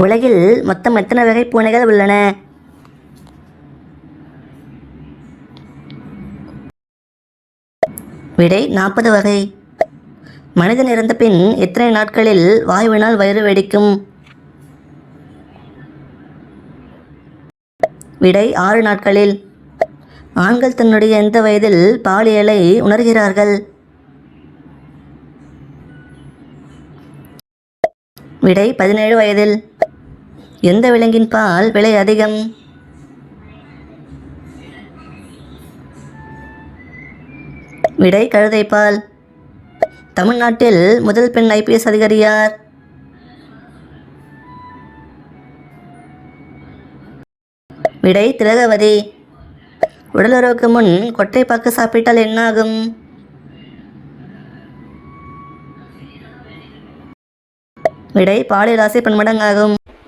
உலகில் மொத்தம் எத்தனை வகை பூனைகள் உள்ளன? விடை நாற்பது வகை. மனிதன் இறந்த பின் எத்தனை நாட்களில் வாயுவினால் வயிறு வெடிக்கும்? விடை ஆறு நாட்களில். ஆண்கள் தன்னுடைய எந்த வயதில் பாலியலை உணர்கிறார்கள்? விடை பதினேழு வயதில். எந்த விலங்கின் பால் விலை அதிகம்? விடை கழுதைப்பால் தமிழ்நாட்டில் முதல் பெண் ஐபிஎஸ் அதிகாரி யார்? விடை திலகவதி. உடலுறவுக்கு முன் கொட்டை பாக்கு சாப்பிட்டால் என்னாகும்? விடை பாலியல் ஆசை பன்மடங்காகும்.